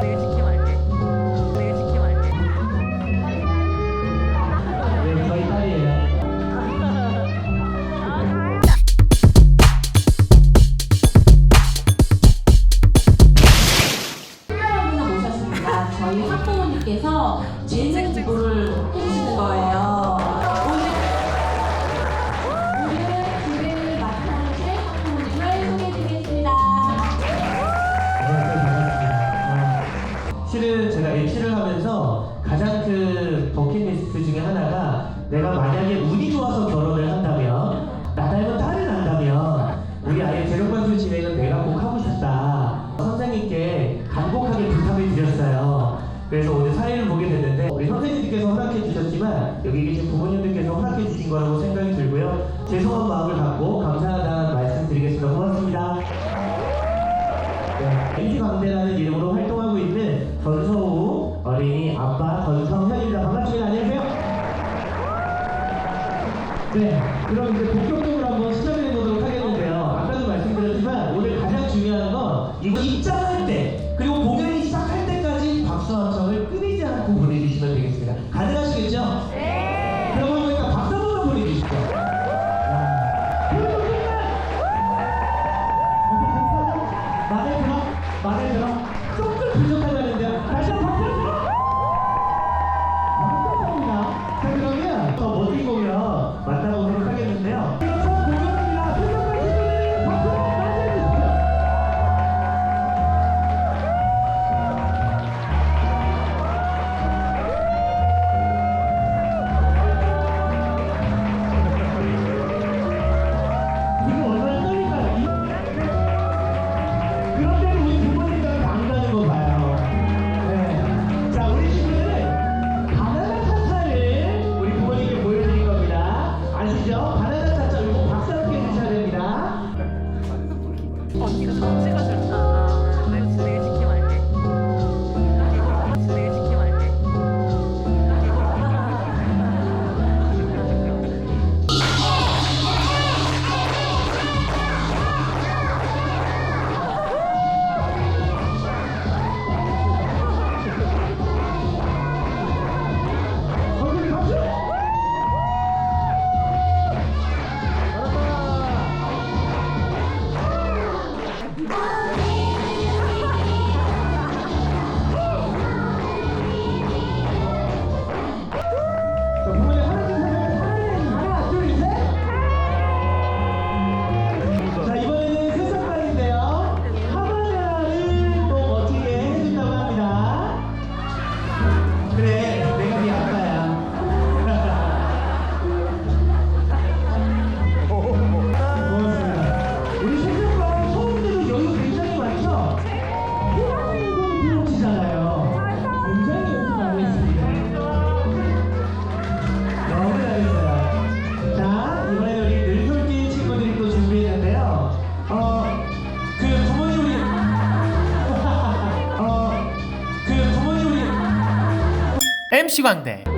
Thank you. 어린이 아빠 권성현입니다. 반갑습니다. 안녕하세요. 네, 그럼 이제 MC광대.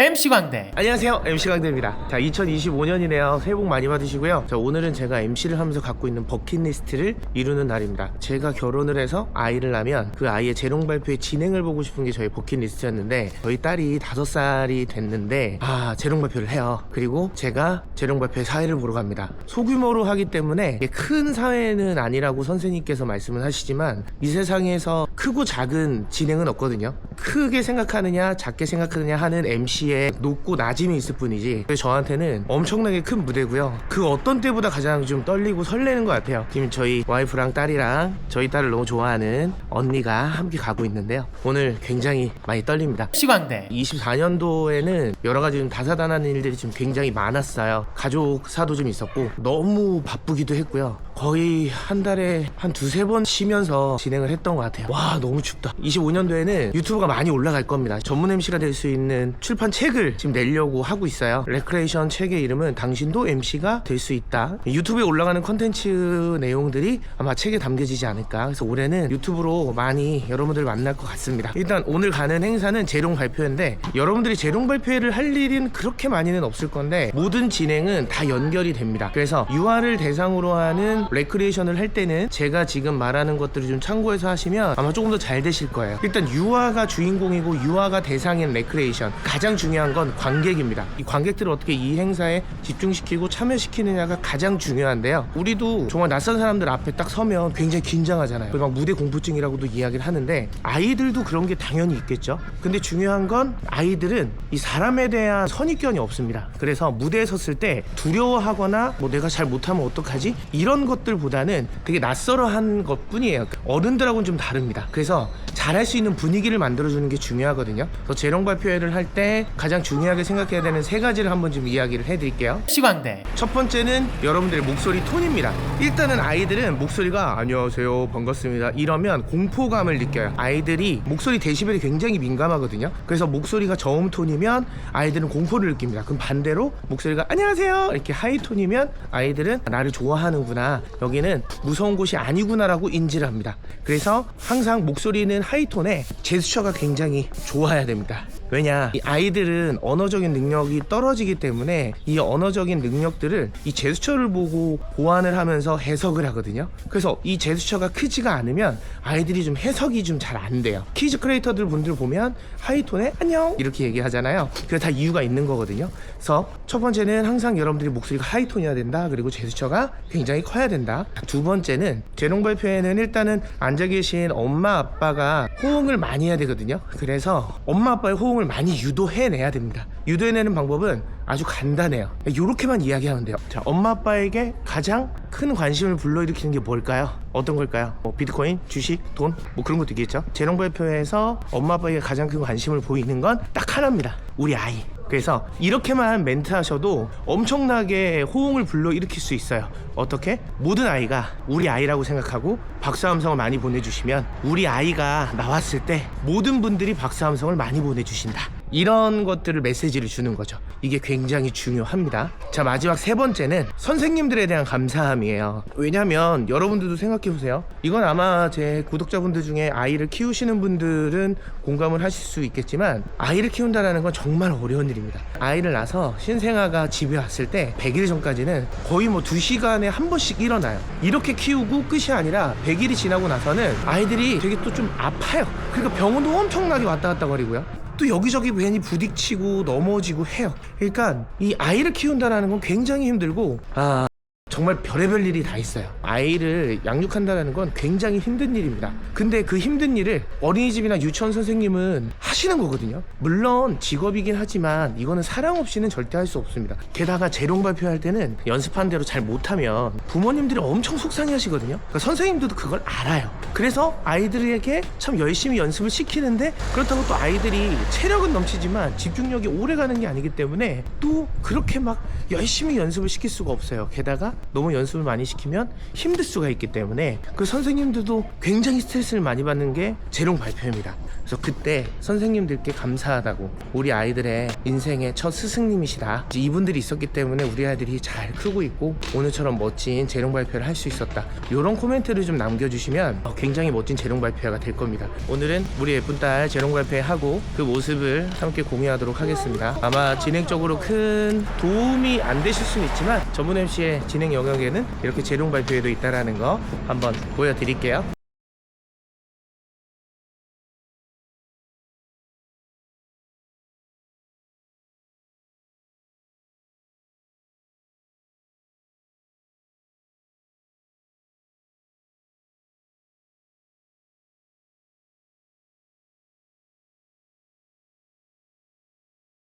MC 광대. 안녕하세요. MC 강대입니다. 자 2025년이네요. 새해 복 많이 받으시고요. 자 오늘은 제가 MC를 하면서 갖고 있는 버킷리스트를 이루는 날입니다. 제가 결혼을 해서 아이를 낳으면 그 아이의 재롱 발표의 진행을 보고 싶은 게 저희 버킷리스트였는데 저희 딸이 5살이 됐는데 아 재롱 발표를 해요. 그리고 제가 재롱 발표의 사회를 보러 갑니다. 소규모로 하기 때문에 큰 사회는 아니라고 선생님께서 말씀을 하시지만 이 세상에서 크고 작은 진행은 없거든요. 크게 생각하느냐 작게 생각하느냐 하는 MC의 높고 낮음이 있을 뿐이지 저한테는 엄청나게 큰 무대고요. 그 어떤 때보다 가장 좀 떨리고 설레는 것 같아요. 지금 저희 와이프랑 딸이랑 저희 딸을 너무 좋아하는 언니가 함께 가고 있는데요. 오늘 굉장히 많이 떨립니다. 광대. 24년도에는 여러 가지 좀 다사다난한 일들이 좀 굉장히 많았어요. 가족 사도 좀 있었고 너무 바쁘기도 했고요. 거의 한 달에 한 두세 번 쉬면서 진행을 했던 것 같아요. 와 너무 춥다. 25년도에는 유튜브가 많이 올라갈 겁니다. 전문 MC가 될 수 있는 출판 책을 지금 내려고 하고 있어요. 레크레이션 책의 이름은 당신도 MC가 될 수 있다. 유튜브에 올라가는 컨텐츠 내용들이 아마 책에 담겨지지 않을까. 그래서 올해는 유튜브로 많이 여러분들 만날 것 같습니다. 일단 오늘 가는 행사는 재롱 발표인데 여러분들이 재롱 발표를 할 일은 그렇게 많이는 없을 건데 모든 진행은 다 연결이 됩니다. 그래서 유아를 대상으로 하는 레크리에이션을 할 때는 제가 지금 말하는 것들을 좀 참고해서 하시면 아마 조금 더 잘 되실 거예요. 일단 유아가 주인공이고 유아가 대상인 레크리에이션 가장 중요한 건 관객입니다. 이 관객들을 어떻게 이 행사에 집중시키고 참여시키느냐가 가장 중요한데요. 우리도 정말 낯선 사람들 앞에 딱 서면 굉장히 긴장하잖아요. 막 무대 공포증이라고도 이야기를 하는데 아이들도 그런 게 당연히 있겠죠. 근데 중요한 건 아이들은 이 사람에 대한 선입견이 없습니다. 그래서 무대에 섰을 때 두려워하거나 뭐 내가 잘 못하면 어떡하지? 이런 것들보다는 되게 낯설어한 것 뿐이에요. 어른들하고는 좀 다릅니다. 그래서 잘할 수 있는 분위기를 만들어주는 게 중요하거든요. 그래서 재롱 발표회를 할 때 가장 중요하게 생각해야 되는 세 가지를 한번 좀 이야기를 해드릴게요. 광대 첫 번째는 여러분들의 목소리 톤입니다. 일단은 아이들은 목소리가 안녕하세요 반갑습니다 이러면 공포감을 느껴요. 아이들이 목소리 데시벨이 굉장히 민감하거든요. 그래서 목소리가 저음 톤이면 아이들은 공포를 느낍니다. 그럼 반대로 목소리가 안녕하세요 이렇게 하이 톤이면 아이들은 나를 좋아하는구나 여기는 무서운 곳이 아니구나라고 인지를 합니다. 그래서 항상 목소리는 하이 톤에 제스처가 굉장히 좋아야 됩니다. 왜냐 이 아이들은 언어적인 능력이 떨어지기 때문에 이 언어적인 능력들을 이 제스처를 보고 보완을 하면서 해석을 하거든요. 그래서 이 제스처가 크지가 않으면 아이들이 좀 해석이 좀 잘 안 돼요. 키즈 크리에이터들 분들 보면 하이톤에 안녕! 이렇게 얘기하잖아요. 그게 다 이유가 있는 거거든요. 그래서 첫 번째는 항상 여러분들이 목소리가 하이톤이어야 된다. 그리고 제스처가 굉장히 커야 된다. 두 번째는 재롱 발표에는 일단은 앉아 계신 엄마 아빠가 호응을 많이 해야 되거든요. 그래서 엄마 아빠의 호응을 많이 유도해내야 됩니다. 유도해내는 방법은 아주 간단해요. 이렇게만 이야기하면 돼요. 자 엄마 아빠에게 가장 큰 관심을 불러일으키는 게 뭘까요? 어떤 걸까요? 뭐 비트코인 주식 돈 뭐 그런 것도 있겠죠? 재롱 발표에서 엄마 아빠에게 가장 큰 관심을 보이는 건 딱 하나입니다. 우리 아이 그래서 이렇게만 멘트 하셔도 엄청나게 호응을 불러일으킬 수 있어요. 어떻게? 모든 아이가 우리 아이라고 생각하고 박수 함성을 많이 보내주시면 우리 아이가 나왔을 때 모든 분들이 박수 함성을 많이 보내주신다. 이런 것들을 메시지를 주는 거죠. 이게 굉장히 중요합니다. 자, 마지막 세 번째는 선생님들에 대한 감사함이에요. 왜냐면 여러분들도 생각해 보세요. 이건 아마 제 구독자분들 중에 아이를 키우시는 분들은 공감을 하실 수 있겠지만 아이를 키운다는 건 정말 어려운 일입니다. 아이를 낳아서 신생아가 집에 왔을 때 100일 전까지는 거의 뭐 2시간에 한 번씩 일어나요. 이렇게 키우고 끝이 아니라 100일이 지나고 나서는 아이들이 되게 또 좀 아파요. 그러니까 병원도 엄청나게 왔다 갔다 거리고요. 또 여기저기 괜히 부딪히고 넘어지고 해요. 그러니까 이 아이를 키운다는 건 굉장히 힘들고 아 정말 별의별 일이 다 있어요. 아이를 양육한다는 건 굉장히 힘든 일입니다. 근데 그 힘든 일을 어린이집이나 유치원 선생님은 하시는 거거든요. 물론 직업이긴 하지만 이거는 사랑 없이는 절대 할 수 없습니다. 게다가 재롱 발표할 때는 연습한 대로 잘 못하면 부모님들이 엄청 속상해 하시거든요. 그러니까 선생님들도 그걸 알아요. 그래서 아이들에게 참 열심히 연습을 시키는데 그렇다고 또 아이들이 체력은 넘치지만 집중력이 오래 가는 게 아니기 때문에 또 그렇게 막 열심히 연습을 시킬 수가 없어요. 게다가 너무 연습을 많이 시키면 힘들 수가 있기 때문에 그 선생님들도 굉장히 스트레스를 많이 받는 게 재롱 발표입니다. 그래서 그때 선생님들께 감사하다고 우리 아이들의 인생의 첫 스승님이시다. 이분들이 있었기 때문에 우리 아이들이 잘 크고 있고 오늘처럼 멋진 재롱 발표를 할 수 있었다. 이런 코멘트를 좀 남겨주시면 어, 굉장히 멋진 재롱 발표가 될 겁니다. 오늘은 우리 예쁜 딸 재롱 발표하고 그 모습을 함께 공유하도록 하겠습니다. 아마 진행적으로 큰 도움이 안 되실 수는 있지만 전문 MC의 진행 영역에는 이렇게 재롱 발표에도 있다라는 거 한번 보여드릴게요.